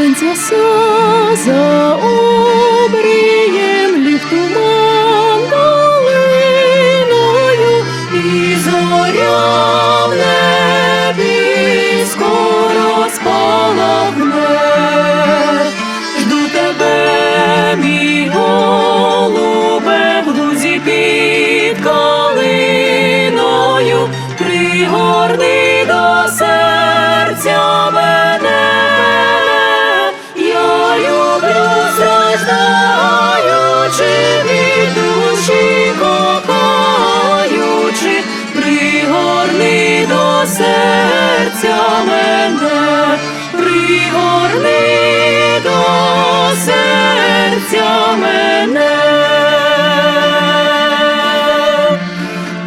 Senza sosa серця мене, пригорни до серця мене.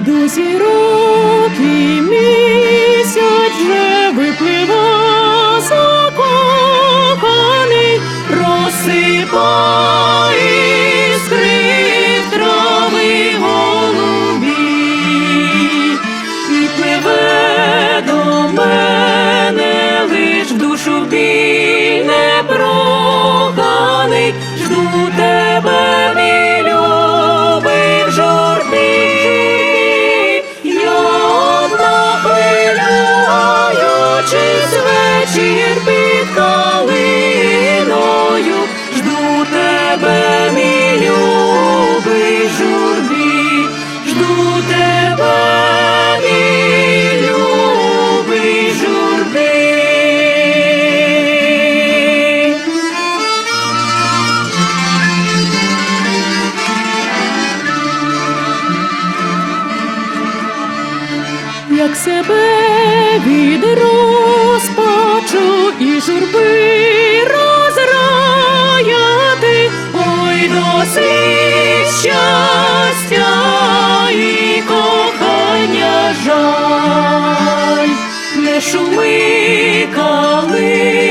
До зірок і місяць вже виплива закоханий, розсипай як себе від розпачу і журби розраяти, ой досить щастя і кохання жаль, не шуми калинонько,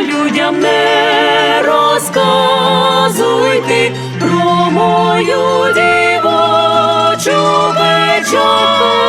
людям не розказуй ти про мою дівочу печаль,